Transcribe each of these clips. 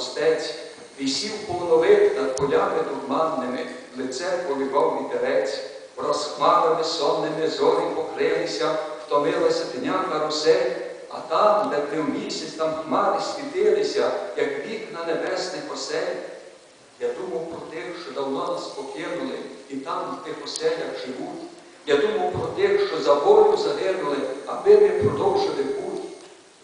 пустець, висів повновит над полями дурманними, лице полюбав вітерець, враз хмарами сонними зорі покрилися, втомилася дня карусель, а там, де плив місяць, там хмари світилися, як вікна небесних осель. Я думав про тих, що давно нас покинули, і там в тих оселях живуть. Я думав про тих, що за волю загинули, аби ми продовжили путь.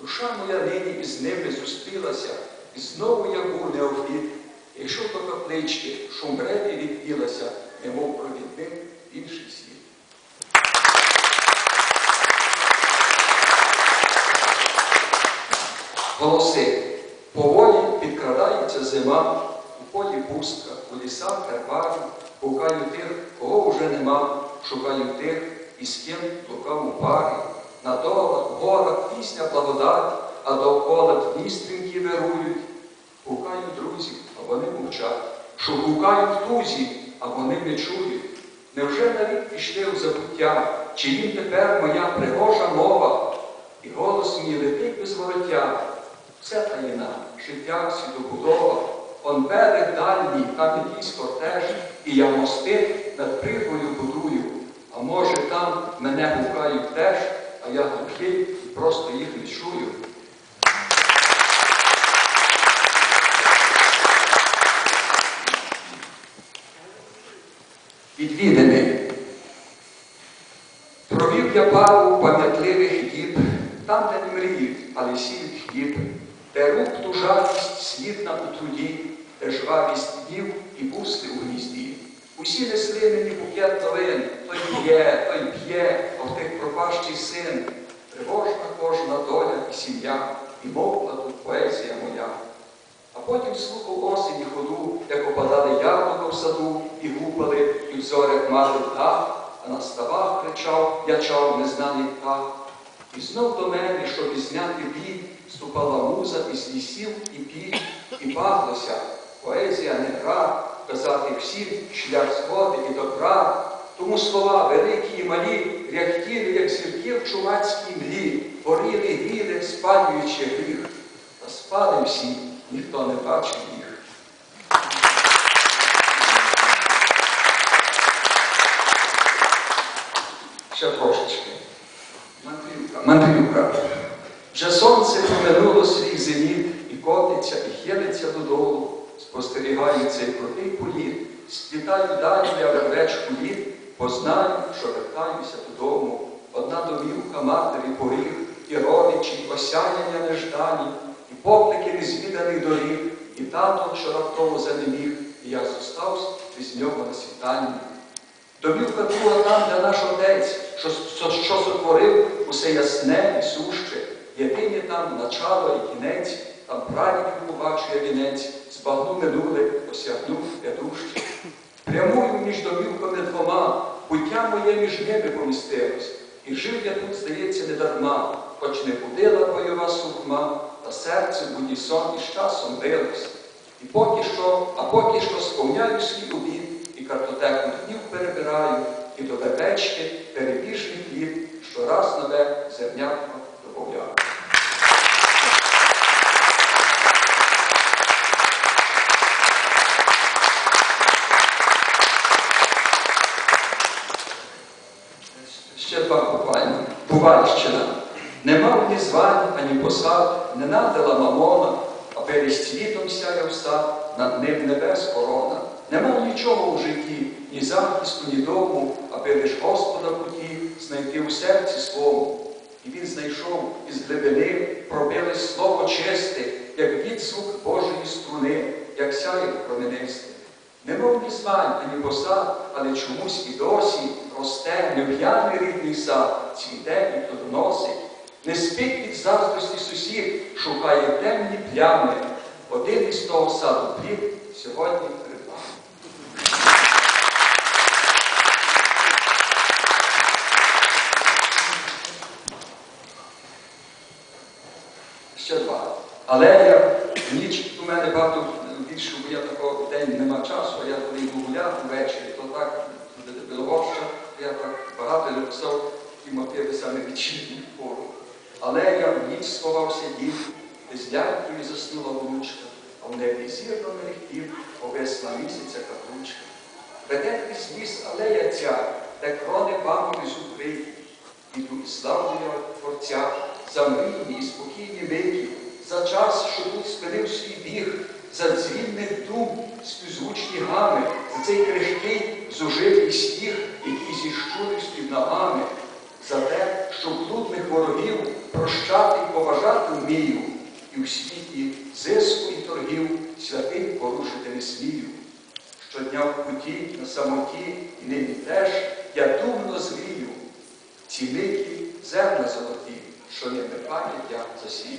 Душа моя нині із ними зустрілася, знову я був неофіт. Якщо до каплички шумреві відділася, немов провідник інший світ. Голоси. Поволі підкрадається зима, у полі пустка, у лісах терпарі, Пукаю тих, кого вже нема, шукаю тих, із ким блукав у парі. На долах, горах пісня благодать, а довкола дні стрімкі вирують. Вони мовчать, що гукаю в тузі, а вони не чують. Невже навік пішли у забуття, чи їм тепер моя пригожа мова, і голос мій летить без вороття. Все таїна, життя, світобудова, он берег дальній, там якийсь кортеж, і я мости над прибою будую. А може там мене гукають теж, а я глухий і просто їх не чую. Відвідини. Провів я пару пам'ятливих діб, там, де не мріють, але сіють хліб, де рук ту жалість слідна у труді, де жвавість днів і бусти у гнізді. Усі несли мені букет новин, той п'є, той п'є, а в тих пропащий син. Тривожна кожна доля і сім'я, і мовла тут поезія моя. А потім слухав осені ходу, саду, і гупали, і в зорях мали птах, а на ставах кричав, ячав незнаний птах. І знов до мене, щоб ізняти бій, ступала муза із лісів і пій, і пахлося. Поезія не гра, казати всім шлях згоди і добра. Тому слова великі і малі, ряхтіли, як зірки в чумацькій млі, горіли, гріли, спалюючи гріх. Та спали всі, ніхто не бачив їх. Ще трошечки. Мандрівка. Мандрівка. Вже сонце проминуло свій зеніт і котиться, і хилиться додолу. Спостерігаю цей крутий політ, сплітаю далі я вервечку літ, познаю, що вертаюся додому. Одна домівка матері поріг, і родичі, осяяння неждані, і поклики незвіданих доріг, і тато, що раптово занеміг, і я зостався без нього на світанні. Домівка друга там, де наш отець, що, що сотворив усе ясне і суще. Єдине там начало і кінець, там прадідів побачує вінець, збагну минуле, осягнув я дужче. Прямую між домівками двома, пуття моє між ними помістилось. І жив я тут, здається, не дарма, хоч не будила бойова сухма, та серце в унісон із часом билось. І поки що, а поки що сповняю свій обід, і картотеку днів перебираю, і до бебечки перебіжний хліб, щораз нове зернятко Ще два буквально. Бувальщина. Не мав ні звань, ані посад, не надала мамона, а перед світом сяяв сад, над ним небес корона. Не мав нічого у житті, ні захисту, ні дому, аби лиш Господа путі знайти у серці свому. І він знайшов із глибини, пробилось слово чисте, як відзвук Божої струни, як сяє променисте. Не мов ні звань, ані посад, але чомусь і досі росте нев'яний рідний сад, цвіте і плодоносить. Не спить від заздрості сусід, шукає темні плями. Один із того саду плід сьогодні вами. Ще два. Але ніч у мене багато більше, бо я такого день нема часу, а я коли йду гуляти ввечері, то так Білогорща, я так багато написав і мотиви саме вечірніх пору. Але я в ніч сховався дів, з лялькою заснула внучка, а в небі зірно мерехтів повесна місяця каплучка. Веде крізь ліс алея ця, де крони пам'яті зубри, Іду і славлю Творця за мрійні і спокійні миті, за час, що тут спинив свій біг, за дзвінних дум співзвучні гами, за цей крихкий зужитий сніг, який зіщулив під ногами, за те, що блудних ворогів прощати і поважати вмію, і в світі зиску і торгів святим порушити не смію. Щодня в путі на самоті і нині теж я думно зрію. Ці миті зерна золоті, що ними пам'ять я засію.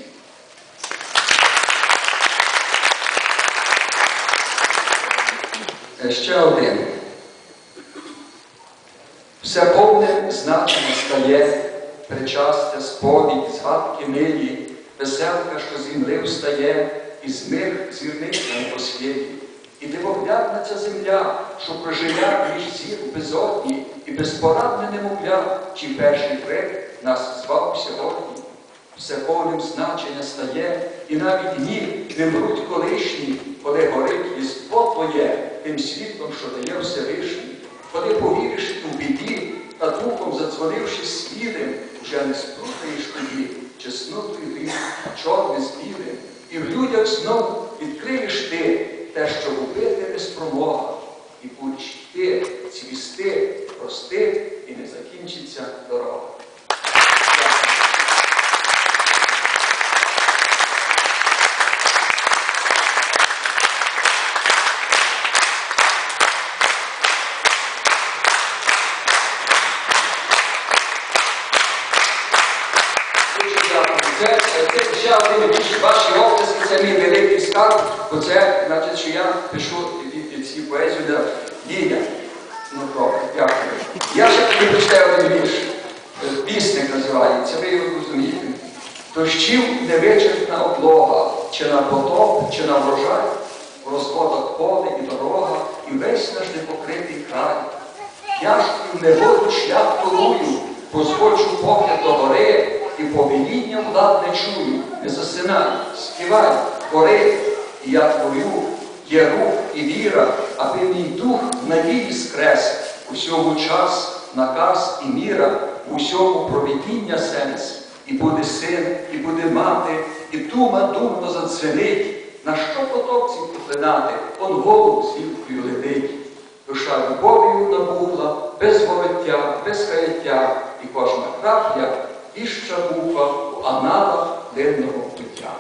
Е, Ще один. Все повне значення стає, причастя, сповідь, згадки милі, веселка, що з земли встає, і з мир зірнична по світі. І дивоглядна ця земля, що проживе між зір безодні, і безпорадне немовля, чий перший крик нас звав сьогодні. Все повним значення стає, і навіть дні не мруть колишні, коли горить єство твоє тим світлом, що дає Всевишній. Коли повіриш у біді, та духом задзвонивши свідем, вже не сплутаєш тоді чеснотою гріх, чорне з білим, і в людях знов відкриєш ти те, що губити не спромога, і будеш йти, цвісти, рости, і не закінчиться Це, це ще один вірш, ваші оплески, це мій великий скарб, бо це значить, що я пишу ці поезію для дія. Ну добре, дякую. Я ще тобі прочитаю один вірш. Е, Пісник називається, ви його розумієте. Дощів невичерпна облога, чи на потоп, чи на врожай, в розводах поле і дорога, і весь наш непокритий край. Я ж в неволю шлях полую, поскочу погляд до гори, повеління влад не чую, не засинай, співай, гори, і я твою, є рух і віра, аби мій дух в надії скрес, усьому час, наказ і міра, в усьому провідіння сенс. І буде син, і буде мати, і дума думно задзвенить, на що потопців поклинати, он голуб звідкою летить. Душа любов'ю набухла, без вороття, без каяття, і кожна крапля іща муха у аналах дивного буття.